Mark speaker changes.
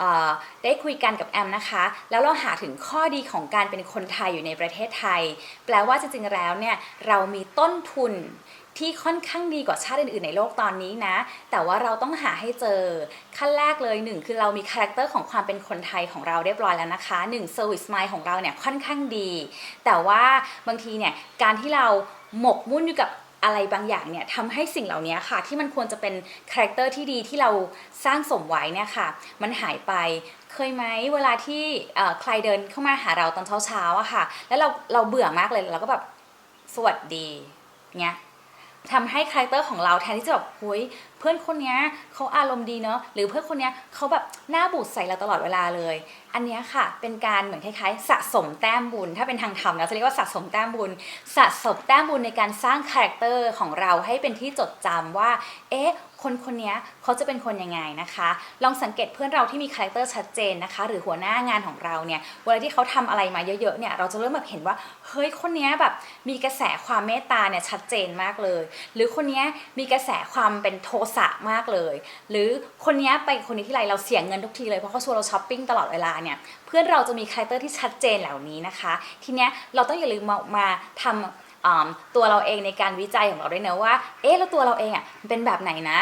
Speaker 1: อได้คุยกันกับแอมนะคะ แล้วเราหาถึงข้อดีของการเป็นคนไทยอยู่ในประเทศไทย แปลว่าจริงๆแล้วเนี่ยเรามีต้นทุนที่ค่อนข้างดีกว่าชาติอื่นๆในโลกตอนนี้นะ แต่ว่าเราต้องหาให้เจอ ขั้นแรกเลยหนึ่งคือเรามีคาแรคเตอร์ของความเป็นคนไทยของเราเรียบร้อยแล้วนะคะหนึ่งเซอร์วิสไมล์ของเราเนี่ยค่อนข้างดี แต่ว่าบางทีเนี่ยการที่เราหมกมุ่นอยู่กับ อะไรบางอย่างเนี่ยทำให้สิ่งเหล่านี้ค่ะ ที่มันควรจะเป็นคาแรคเตอร์ที่ดีที่เราสร้างสมไว้เนี่ยค่ะ มันหายไปเคยไหมเวลาที่ใครเดินเข้ามาหาเราตอนเช้าๆอะค่ะ แล้วเราเราเบื่อมากเลยเราก็แบบสวัสดีเงี้ยทำให้คาแรคเตอร์ของเราแทนที่จะแบบเฮ้ย เพื่อนคนนี้เขาอารมณ์ดีเนาะหรือเพื่อนคนนี้เขาแบบหน้าบูดใส่เราตลอดเวลาเลย อันนี้ค่ะเป็นการเหมือนคล้ายๆ สะสมแต้มบุญ ถ้าเป็นทางธรรมนะจะเรียกว่าสะสมแต้มบุญ สะสมแต้มบุญในการสร้างคาแรคเตอร์ของเราให้เป็นที่จดจำว่า เอ๊ะคนคนนี้เขาจะเป็นคนยังไงนะคะ ลองสังเกตเพื่อนเราที่มีคาแรคเตอร์ชัดเจนนะคะ หรือหัวหน้างานของเราเนี่ยเวลาที่เขาทำอะไรมาเยอะๆเนี่ยเราจะเริ่มแบบเห็นว่าเฮ้ยคนนี้แบบมีกระแสความเมตตาเนี่ยชัดเจนมากเลย หรือคนนี้มีกระแสความเป็นโทสะมากเลย หรือคนนี้ไปคนนี้ที่ไรเราเสียเงินทุกทีเลยเพราะเขาชวนเราช้อปปิ้งตลอดเวลาเนี่ยเพื่อนเราจะมีคาแรคเตอร์ที่ชัดเจนเหล่านี้นะคะ ทีเนี้ยเราต้องอย่าลืมมามาทำอ่าตัวเราเองในการวิจัยของเราด้วยนะว่า เอ๊ะแล้วตัวเราเองอะเป็นแบบไหนนะ